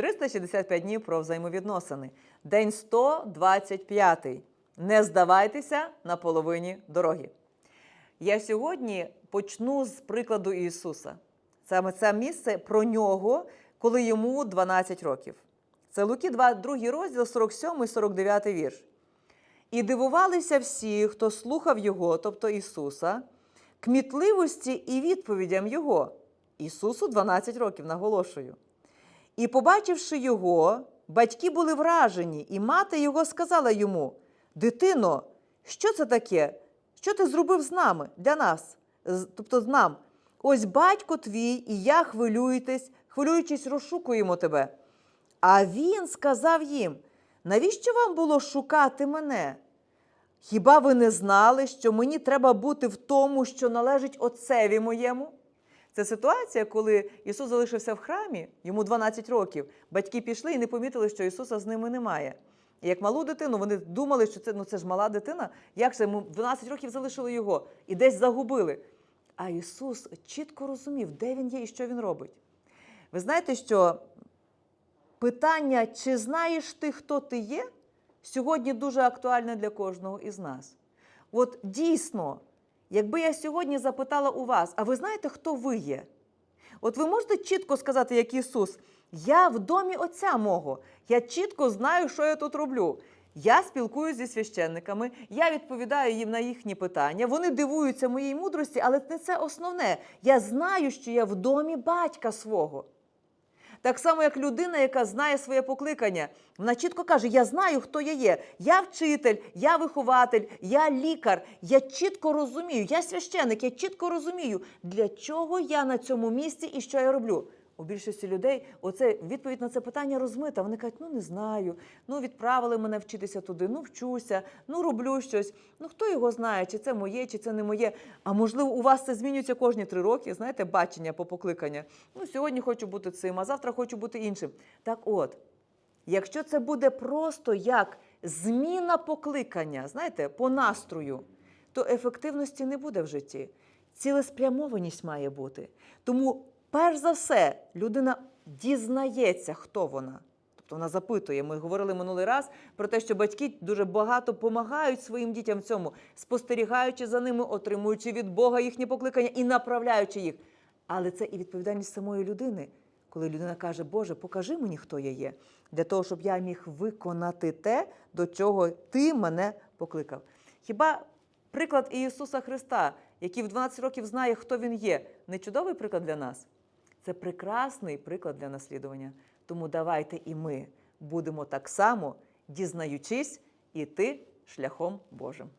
365 днів про взаємовідносини. День 125. Не здавайтеся на половині дороги. Я сьогодні почну з прикладу Ісуса. Саме це місце про нього, коли йому 12 років. Це Луки 2, 2 розділ, 47 і 49 вірш. І дивувалися всі, хто слухав його, тобто Ісуса, кмітливості і відповідям Його. Ісусу 12 років, наголошую. І, побачивши його, батьки були вражені, і мати його сказала йому: Дитино, що це таке? Що ти зробив з нами для нас? Тобто з нам. Ось батько твій, і я хвилюєтесь, хвилюючись, розшукуємо тебе. А він сказав їм: навіщо вам було шукати мене? Хіба ви не знали, що мені треба бути в тому, що належить отцеві моєму? Це ситуація, коли Ісус залишився в храмі, йому 12 років. Батьки пішли і не помітили, що Ісуса з ними немає. І як малу дитину, вони думали, що це, ну, це ж мала дитина, як це йому 12 років залишили його і десь загубили. А Ісус чітко розумів, де він є і що він робить. Ви знаєте, що питання, чи знаєш ти, хто ти є, сьогодні дуже актуальне для кожного із нас. От дійсно, якби я сьогодні запитала у вас, а ви знаєте, хто ви є? От ви можете чітко сказати, як Ісус, я в домі Отця мого, я чітко знаю, що я тут роблю. Я спілкуюся зі священниками, я відповідаю їм на їхні питання. Вони дивуються моїй мудрості, але не це основне. Я знаю, що я в домі батька свого. Так само, як людина, яка знає своє покликання, вона чітко каже: Я знаю, хто я є. Я вчитель, я вихователь, я лікар. Я чітко розумію, я священик, я чітко розумію, для чого я на цьому місці і що я роблю. У більшості людей оце відповідь на це питання розмита. Вони кажуть, ну не знаю, ну відправили мене вчитися туди, ну вчуся, ну роблю щось. Ну хто його знає, чи це моє, чи це не моє. А можливо, у вас це змінюється кожні три роки, знаєте, бачення по покликання. Ну, сьогодні хочу бути цим, а завтра хочу бути іншим. Так от, якщо це буде просто як зміна покликання, знаєте, по настрою, то ефективності не буде в житті. Цілеспрямованість має бути. Тому, перш за все, людина дізнається, хто вона. Тобто вона запитує. Ми говорили минулий раз про те, що батьки дуже багато допомагають своїм дітям в цьому, спостерігаючи за ними, отримуючи від Бога їхні покликання і направляючи їх. Але це і відповідальність самої людини, коли людина каже, Боже, покажи мені, хто я є, для того, щоб я міг виконати те, до чого ти мене покликав. Хіба приклад Ісуса Христа, який в 12 років знає, хто він є, не чудовий приклад для нас? Це прекрасний приклад для наслідування. Тому давайте і ми будемо так само, дізнаючись, іти шляхом Божим.